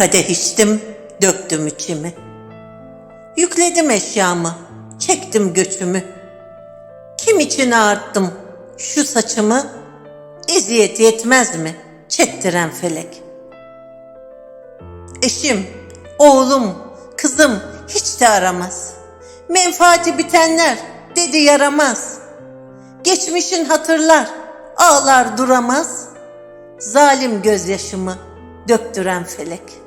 kadeh içtim, döktüm içimi. Yükledim eşyamı, çektim göçümü. Kim için ağarttım şu saçımı? Eziyet yetmez mi çektiren felek? Eşim, oğlum, kızım hiç de aramaz. Menfaati bitenler dedi yaramaz. Geçmişin hatırlar, ağlar duramaz. Zalim gözyaşımı döktüren felek.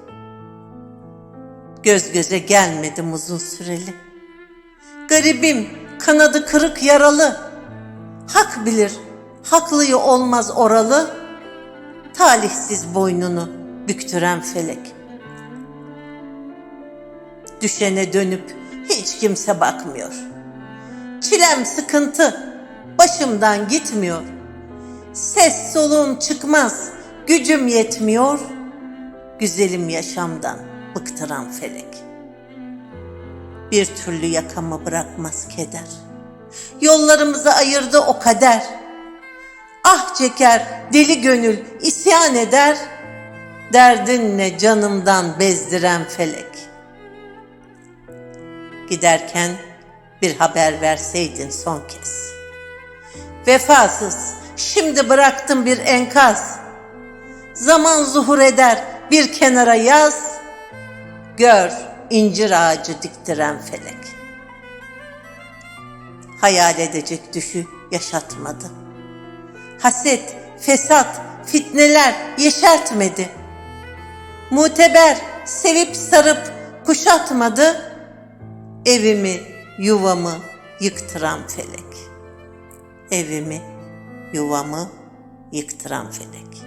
Göz göze gelmedim uzun süreli. Garibim, kanadı kırık yaralı. Hak bilir, haklıyı olmaz oralı. Talihsiz boynunu büktüren felek. Düşene dönüp hiç kimse bakmıyor. Çilem sıkıntı, başımdan gitmiyor. Ses soluğum çıkmaz, gücüm yetmiyor. Güzelim yaşamdan bıktıran felek. Bir türlü yakamı bırakmaz keder. Yollarımızı ayırdı o kader. Ah çeker deli gönül isyan eder. Derdinle canımdan bezdiren felek. Giderken bir haber verseydin son kez. Vefasız, şimdi bıraktım bir enkaz. Zaman zuhur eder, bir kenara yaz. Gör incir ağacı diktiren felek. Hayal edecek düşü yaşatmadı. Haset, fesat, fitneler yeşertmedi. Muteber, sevip sarıp kuşatmadı. Evimi, yuvamı yıktıran felek. Evimi, yuvamı yıktıran felek.